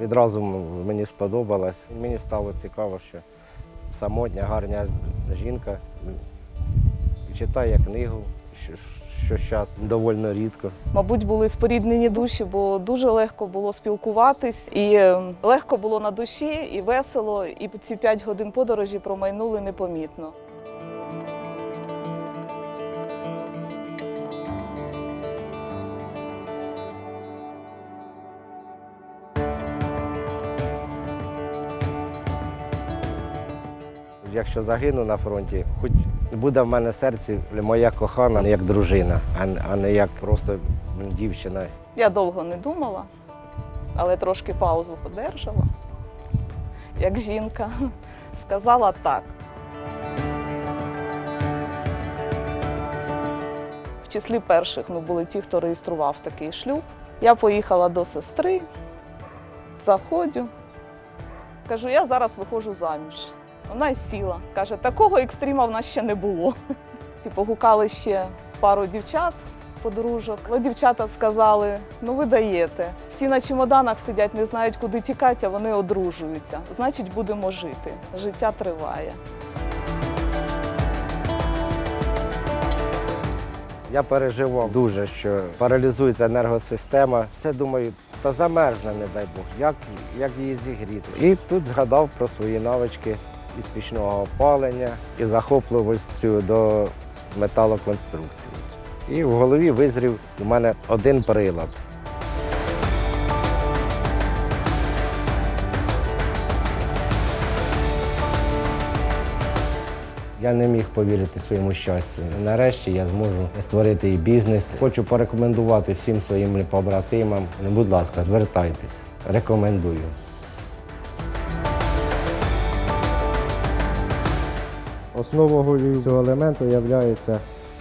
Відразу мені сподобалось. Мені стало цікаво, що самотня, гарна жінка читає книгу, що, зараз доволі рідко. Мабуть, були споріднені душі, бо дуже легко було спілкуватись, і е, легко було на душі, і весело. І ці п'ять годин подорожі промайнули непомітно. Якщо загину на фронті, хоч буде в мене серці моя кохана як дружина, а не- як просто дівчина. Я довго не думала, але трошки паузу подержала. Як жінка сказала так. В числі перших ми були ті, хто реєстрував такий шлюб. Я поїхала до сестри, заходжу. Кажу, я зараз виходжу заміж. Вона й сіла. Каже, такого екстріма в нас ще не було. Типу, гукали ще пару дівчат, подружок. Але дівчата сказали: ну ви даєте. Всі на чемоданах сидять, не знають, куди тікати, а вони одружуються. Значить, будемо жити. Життя триває. Я переживав дуже, що паралізується енергосистема. Все думаю, та замерзне, не дай Бог, як, як її зігріти. І тут згадав про свої навички із пічного опалення і захопливостю до металоконструкції. І в голові визрів у мене один прилад. Я не міг повірити своєму щастю. Нарешті я зможу створити і бізнес. Хочу порекомендувати всім своїм побратимам. Будь ласка, звертайтесь. Рекомендую. Основою цього елементу є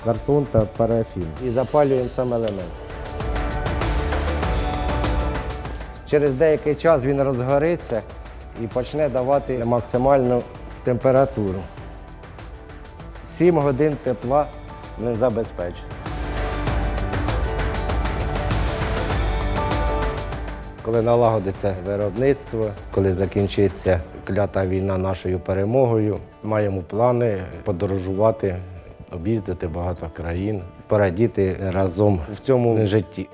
картон та парафін. І запалюємо сам елемент. Через деякий час він розгориться і почне давати максимальну температуру. 7 годин тепла не забезпечить. Коли налагодиться виробництво, коли закінчиться клята війна нашою перемогою, маємо плани подорожувати, об'їздити багато країн, порадіти разом в цьому житті.